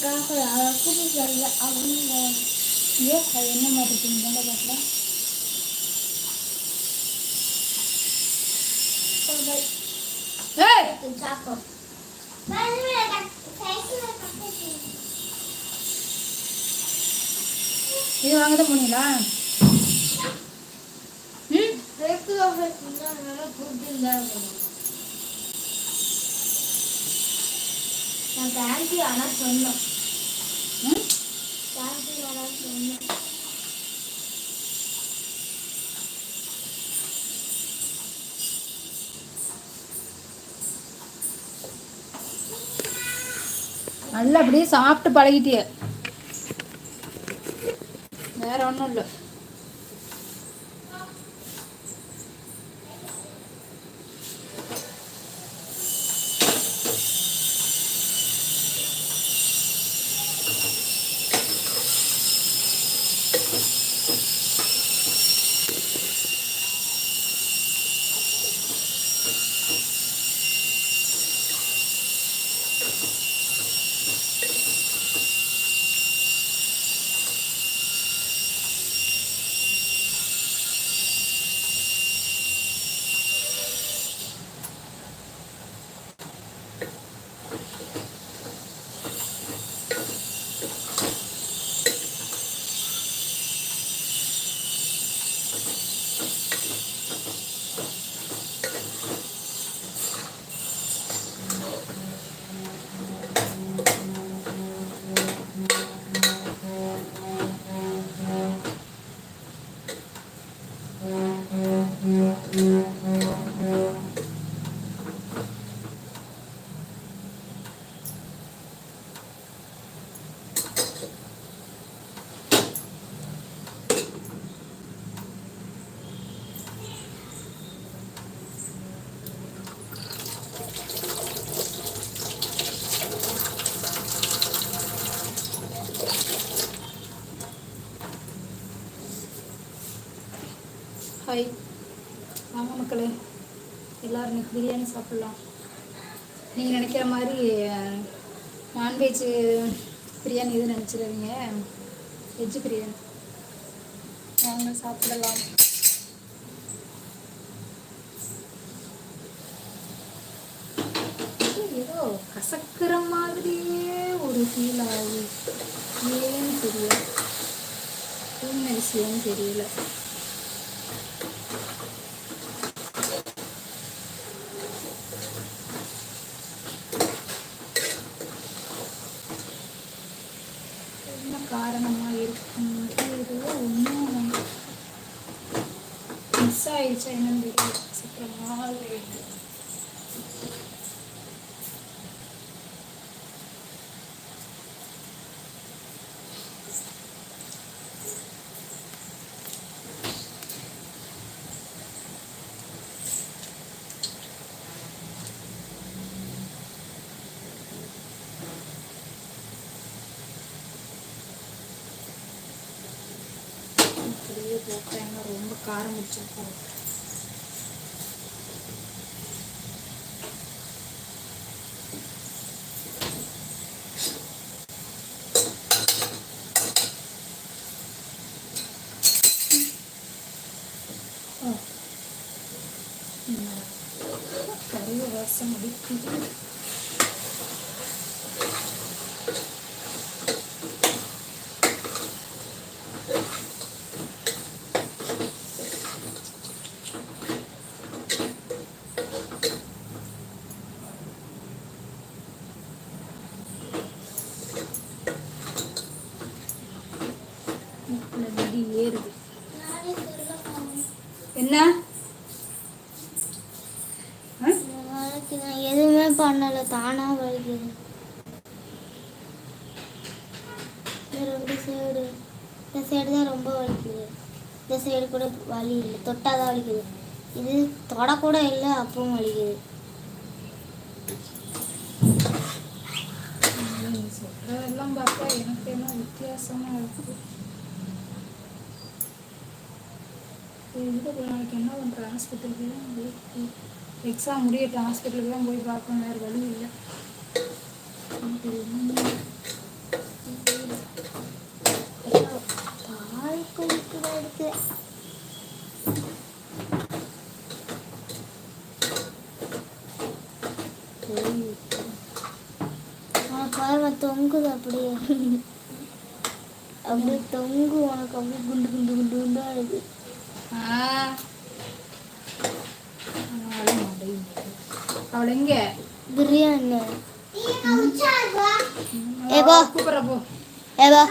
காக்க கூட்டி வரல அப்படின்னு ஏ அது என்ன மாதிரி இருக்குன்னு தானே பார்க்கலாம் இது வாங்க தான் போனீங்களா நான் தேங்க்யூ ஆனால் சொன்னோம் ம் தேங்க்யூ ஆனால் சொன்னோம் நல்லா அப்படியே சாப்பிட்டு பழகிட்டிய. வேற ஒன்றும் இல்லை. ஹாய் வாங்க மக்களே எல்லோரும் இன்றைக்கி பிரியாணி சாப்பிட்லாம். நீங்கள் நினைக்கிற மாதிரி நான்வெஜ் பிரியாணி எதுவும் நினச்சிடாதீங்க. வெஜ் பிரியாணி. வாங்க சாப்பிடலாம். ஏதோ கசக்கிற மாதிரியே ஒரு ஃபீல் ஆகுது. ஏன்னு தெரியல. என்ன விஷயம்னு தெரியல என்ன காரணமாக இருக்கும் ஏதோ ஒன்றும் மிஸ் ஆயிடுச்சா என்னன்னு தெரியல சீக்கிரமாக லேட்டு அப்படியே போட்டாங்க ரொம்ப காரம் முடிச்சிருக்கோம் கூட வலி இல்லை தொட்டால் தான் வலிக்குது. இது தொடக்கூட இல்லை அப்பவும் வலிக்குது. சொல்றதெல்லாம் பார்த்தா எனக்கு என்ன வித்தியாசமா இருக்குது இதுக்கு நாளைக்கு என்ன பண்ணுற ஹாஸ்பிட்டலுக்கு தான் எக்ஸாம் முடியட்டும். ஹாஸ்பிட்டலுக்கு தான் போய் பார்க்கணும். வேறு வழி இல்லை. தாய் கொடுக்குறதுக்கு தொங்குது அப்படியே அப்படியே தொங்கு உனக்கு அப்படியே குண்டு குண்டு குண்டு குண்டா இருக்கு அவள் எங்க பிரியாணி ஏ போ கூப்பிட்ற போ ஏவா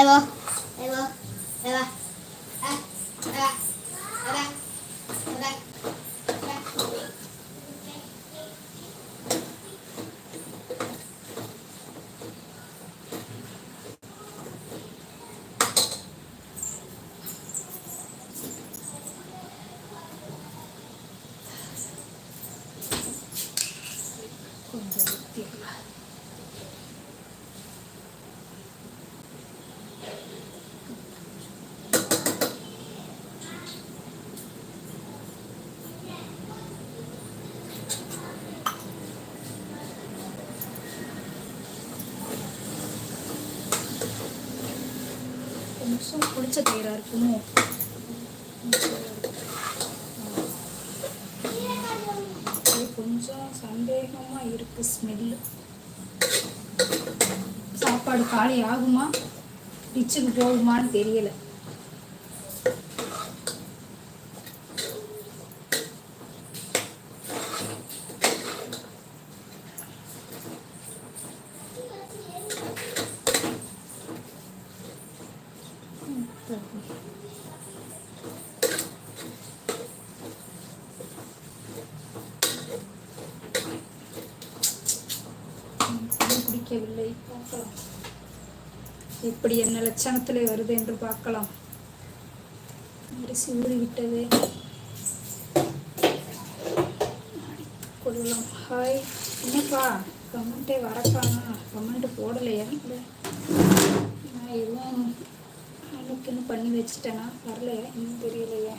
ஏவா ஏவா ஏவா கொஞ்சம் ஊத்திடலாம். கொஞ்சம் புளிச்ச இருக்குமோ? கொஞ்சம் சந்தேகமா இருக்கு ஸ்மெல்லு சாப்பாடு காலி ஆகுமா? டிச்சுக்கு போகுமான்னு தெரியல எனக்கு பிடிக்கவில்லை பார்க்கலாம் இப்படி என்ன லட்சணத்திலே வருது என்று பார்க்கலாம். அரிசி ஊறிவிட்டது. கொள்ளலாம். ஹாய். என்னப்பா? கமெண்ட்டே வரக்கானா கமெண்ட்டு போடலையா இல்லை நான் எதுவும் அனுக்குன்னு பண்ணி வச்சுட்டேனா? வரலையா? இன்னும் தெரியலையே.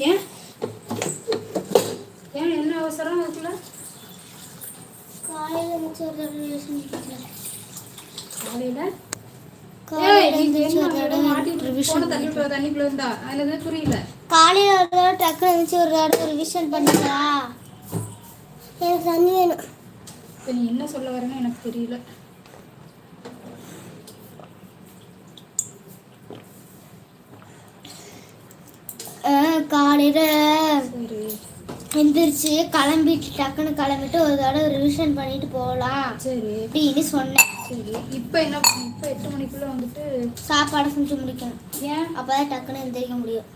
ஏன் ஏன் என்ன அவசரம் அதுக்குள்ள காலையில் ஒரு காலையில ஒரு தடவை தண்ணிக்குள்ள தண்ணிக்குள்ள இருந்தா புரியல காலையில் டக்குனு ஒரு தடவை ரிவிஷன் பண்ணிட்டா எனக்கு தண்ணி வேணும் நீ என்ன சொல்ல வரேன்னு எனக்கு தெரியல காலையில் எந்திரிச்சு கிளம்பிட்டு டக்குன்னு கிளம்பிட்டு ஒரு தடவை ரிவிஷன் பண்ணிட்டு போகலாம் சரி. அப்படின்னு சொன்னேன். சரி. இப்போ என்ன இப்போ எட்டு மணிக்குள்ள வந்துட்டு சாப்பாடை செஞ்சு முடிக்கணும். ஏன்? அப்பதான் டக்குன்னு எந்திரிக்க முடியும்.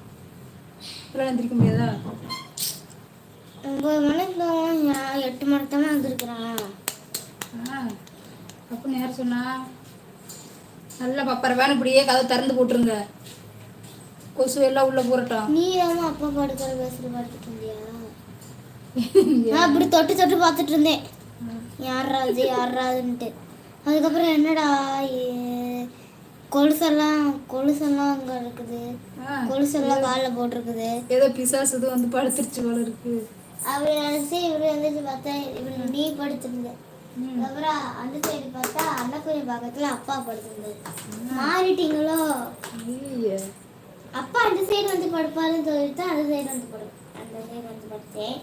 இப்பெல்லாம் எந்திரிக்க முடியாதா? ஒன்பது மணிக்கு தான் எட்டு மணிக்கு தானே வந்திருக்கிறேன்? அப்போ நேரம் சொன்னா நல்ல பப்பர வேணும் இப்படியே கதை திறந்து போட்டுருங்க. கொசு எல்லாம் உள்ள போறட்டும் நீ தான் அப்பா படுக்கிற பேசுற படுத்துட்டு இருந்தியா நான் அப்படி தொட்டு தொட்டு பார்த்துட்டு இருந்தேன். யாராது யாராதுன்ட்டு அதுக்கப்புறம் என்னடா கொலுசெல்லாம் கொலுசெல்லாம் அங்கே இருக்குது. கொலுசெல்லாம் காலில் போட்டிருக்குது. ஏதோ பிசாசு இது வந்து படுத்துருச்சு போல இருக்கு. அப்படி நினச்சி இவரு வந்துச்சு பார்த்தா இவரு நீ படுத்திருந்த. ம். அப்புறம் அந்த சைடு பார்த்தா அன்னக்குரிய பக்கத்துல அப்பா படுத்திருந்தது மாறிட்டீங்களோ. அப்பா அந்த சைடு வந்து படுப்பாருன்னு சொல்லிட்டு அந்த சைடு வந்து படு அந்த சைடு வந்து படுத்தேன்.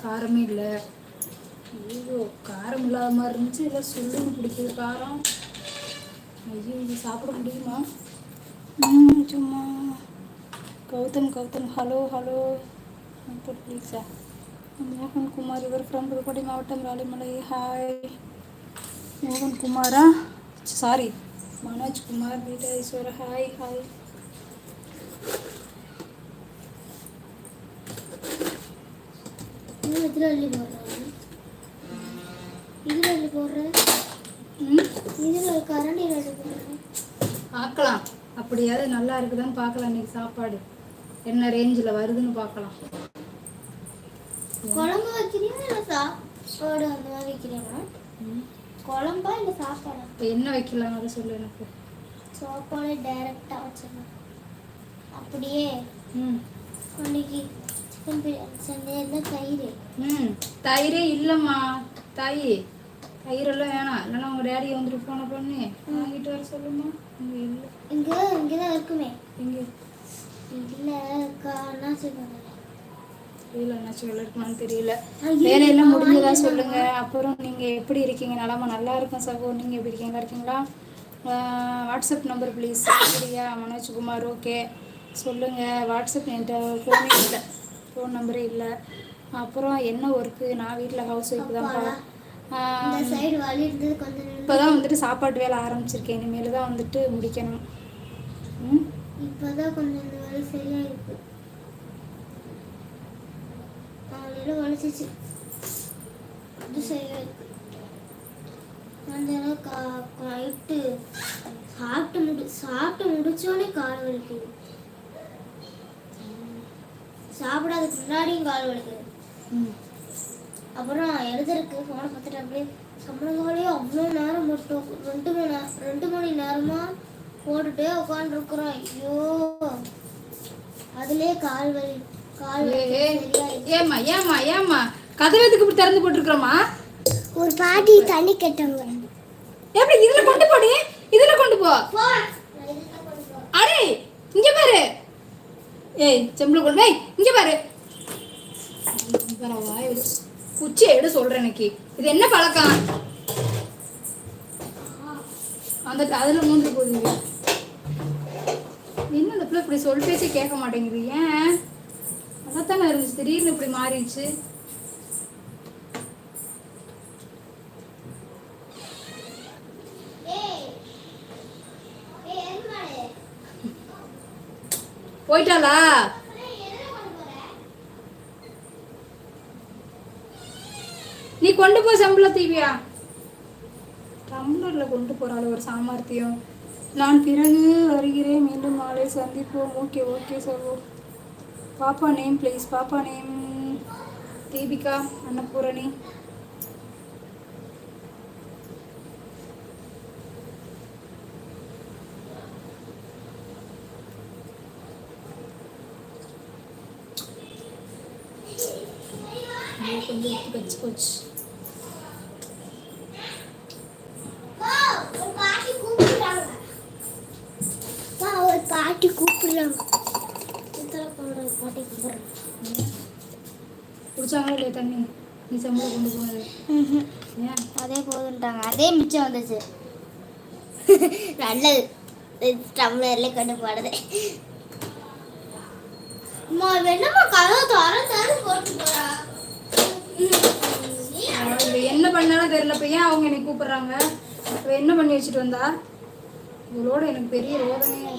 காரமே இல்லை. ஐயோ காரம் இல்லாத மாதிரி இருந்துச்சு. இல்லை சொல்லுங்க பிடிக்குது காரம். ஐயோ இது சாப்பிட முடியுமா? ம், சும்மா. கௌதம் கௌதம். Hello hello. ப்ளீஸா மோகன் குமார் இவர் ஃப்ரம் புதுக்கோட்டை மாவட்டம் ராலிமலை. ஹாய் மோகன் குமாரா? சாரி மனோஜ் குமார் பீட்டா ஈஸ்வர ஹாய் ஹாய் இதில் அள்ளி போடுறேன் இதில் அள்ளி போடுறேன் இதில் கரண்டியில் அள்ளி போடுறேன் பார்க்கலாம். அப்படியாவது நல்லா இருக்குதான்னு பார்க்கலாம் இன்னைக்கு சாப்பாடு. என்ன ரேஞ்சில் வருதுன்னு பார்க்கலாம். குழம்பு வைக்கிறீங்களா இல்லை சாப்பாடு அந்த மாதிரி வைக்கிறீங்களா? குழம்பா இல்லை சாப்பாடா? என்ன வைக்கலாம் அதை சொல்லு எனக்கு. சாப்பாடு டைரெக்டாக வச்சிடலாம். அப்படியே ம். அன்னைக்கு சிக்கன் பிரியாணி செஞ்சது தயிர். ம். தயிரே இல்லைம்மா. தாயி தயிரெல்லாம் வேணாம். இல்லைன்னா உங்கள் டேடி வந்துட்டு போன பண்ணி. வாங்கிட்டு வர சொல்லுமா இங்கே இல்லை. இங்கே இங்கே தான் இருக்குமே. எங்கே இல்லை காணா சொல்லுவாங்க. தெரியல என்னாச்சும் இருக்குமான்னு தெரியல. வேலையெல்லாம் முடிஞ்சதா. சொல்லுங்க. அப்புறம் நீங்க எப்படி இருக்கீங்க? நலமா நல்லா இருக்கும் சகோ. நீங்க எப்படி இருக்கீங்க? இருக்கீங்களா? வாட்ஸ்அப் நம்பர் ப்ளீஸ் சரியா? மனோஜ்குமார் ஓகே சொல்லுங்க. வாட்ஸ்அப் என்கிட்ட ஃபோனே இல்லை. ஃபோன் நம்பரே இல்லை. அப்புறம் என்ன ஒர்க்கு நான் வீட்டில் ஹவுஸ் ஒய்ஃப் தான்ப்பா இப்போ தான் வந்துட்டு சாப்பாட்டு வேலை ஆரம்பிச்சிருக்கேன். இனிமேல் தான் வந்துட்டு முடிக்கணும். ம்? இப்போதான் கொஞ்சம் இந்த வலி சரியா இருக்கு காலையில் வலிச்சிச்சு கொஞ்ச கா நைட்டு சாப்பிட்டு முடி சாப்பிட்டு முடிச்சோடனே கால் வலிக்குது. சாப்பிடாததுக்கு முன்னாடியும் கால் வலிக்குது. அப்புறம் எழுதுறதுக்கு ஃபோனை பார்த்துட்டு அப்படியே சம்பளங்காலையே அவ்வளோ நேரம் மட்டும். ரெண்டு மணி நேரம் ரெண்டு மணி நேரமா போட்டுட்டே உட்காந்துருக்குறோம் ஐயோ. அதுலயே கால் வலி. கால் வலி ஏ, ஏ, சரியாயிடுச்சு. ஏம்மா ஏம்மா ஏம்மா? கதவு எதுக்கு இப்படி திறந்து போட்டிருக்கிறோமா ஒரு பாட்டி தண்ணி கேட்டாங்க. எப்படி இதுல கொண்டு போடி இதுல கொண்டு போ. அடே இங்க பாரு. ஏய் செம்புல கொண்டு ஏய் இங்க பாரு. குச்சியை எடு சொல்றேன் எனக்கு இது என்ன பழக்கம்? அந்த அதுல மூஞ்சி போகுது என்ன இந்த பிள்ளை இப்படி சொல் பேச்சு கேட்க மாட்டேங்குது ஏன்? அதாத்தானே இருந்துச்சு. திடீர்னு இப்படி மாறிடுச்சு. போயிட்டாளா? நீ கொண்டு போ சம்பள தீவியா. டம்ளர்ல கொண்டு போறாள் ஒரு சாமர்த்தியம். நான் பிறகு வருகிறேன். மீண்டும் நாளை சந்திப்போம். ஓகே ஓகே சகோ. பாப்பா நேம் ப்ளீஸ் பாப்பா நேம் தீபிகா அன்னபூரணி. ஐயோ, கொஞ்சம் எடுத்து வச்சு போச்சு ஒரு பாட்டி கூப்பிடுறாங்க இத்தனை போடுற பாட்டி கூப்பிடுறாங்க குடிச்சாங்களா தண்ணி நீ சம்பளம் கொண்டு போனது அதே போதுன்ட்டாங்க அதே மிச்சம் வந்துச்சு. நல்லது. டம்ளர்ல கொண்டு கதவு போட்டு போறா? அவ என்ன பண்ணாலும் தெரியல. இப்போ ஏன் அவங்க என்னை கூப்பிடுறாங்க? இவ என்ன பண்ணி வச்சுட்டு வந்தா? இவளோட எனக்கு பெரிய ரோதனையே.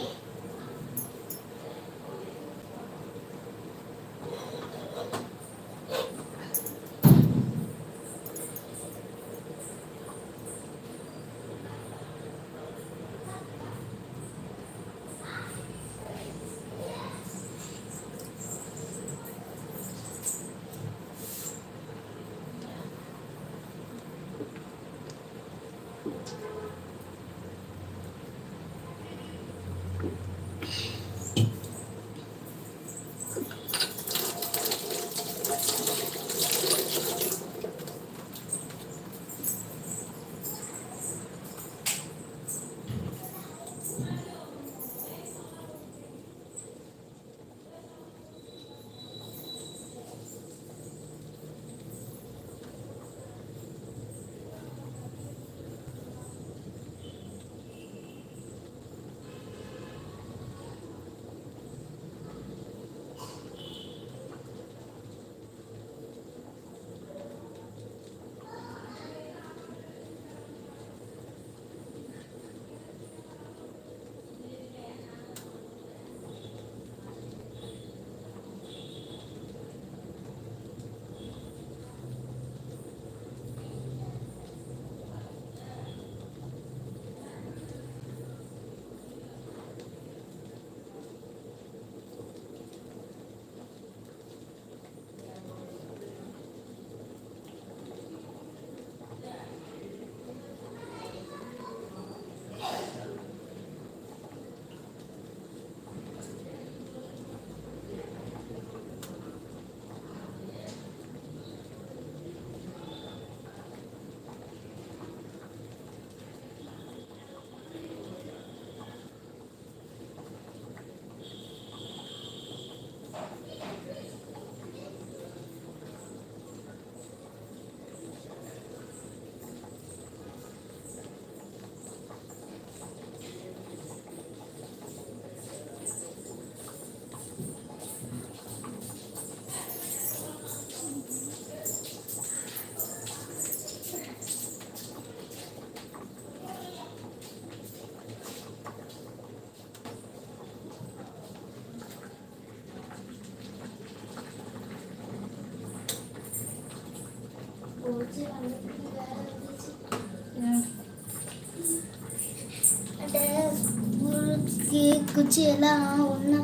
குச்சி எல்லாம் ஒன்றா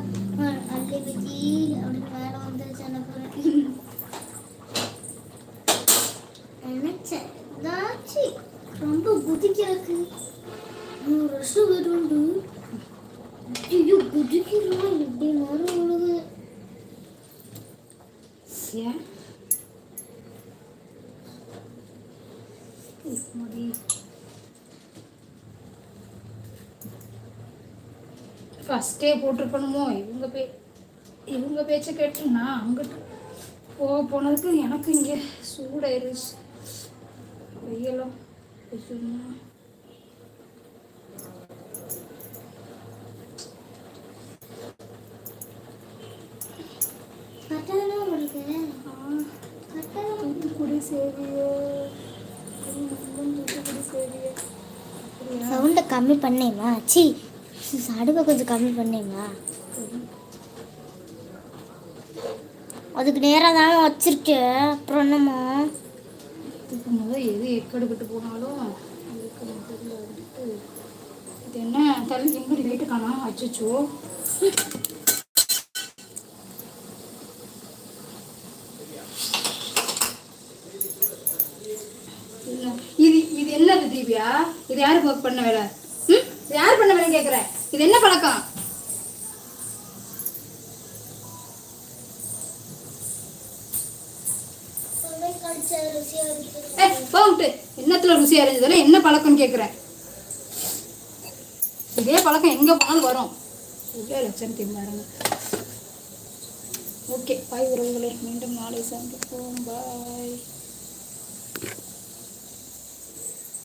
அள்ளி வச்சு அப்படின்னு மேலே வந்துருச்சு எனக்கு நினைச்சேன். ஏதாச்சும் ரொம்ப குதிக்கிறக்கு நூறு வருஷம் வருண்டு ஐயோ குதிக்கிறோம் இப்படி நேரம் உழுது ஏன் முடி ஃபஸ்ட்டே போட்டிருக்கணுமோ? இவங்க பே இவங்க பேச்சை கேட்டு நான் அங்கிட்டு போக போனதுக்கு எனக்கு இங்கே சூடாயிருச்சு. வெயிலும் தூத்துக்குடி சேவியோ. சவுண்டை கம்மி பண்ணேம்மா. சி அடுப்பை கொஞ்சம் கம்மி பண்ணீங்களா அதுக்கு நேராக தான் வச்சிருக்கேன் அப்புறம் என்னமோ. இதுக்கு முதல் எது எக்கெடுக்கிட்டு போனாலும் இது என்ன தள்ளி எங்கடி லைட்டு காணோம் அச்சோ இது இது என்னது தீபியா இது யாருக்கு ஒர்க் பண்ண வேலை? ம்? யார் பண்ண வேலை கேட்குறேன் இது என்ன பழக்கம்? என்னத்துல ருசி அறிஞ்சதுல என்ன பழக்கம் கேக்குற? இதே பழக்கம் எங்க போனாலும் வரும். இவ்வளோ லட்சம் தின்னாருங்க. ஓகே பாய் உறவுகளே. மீண்டும் நாளை சந்திப்போம். பாய்.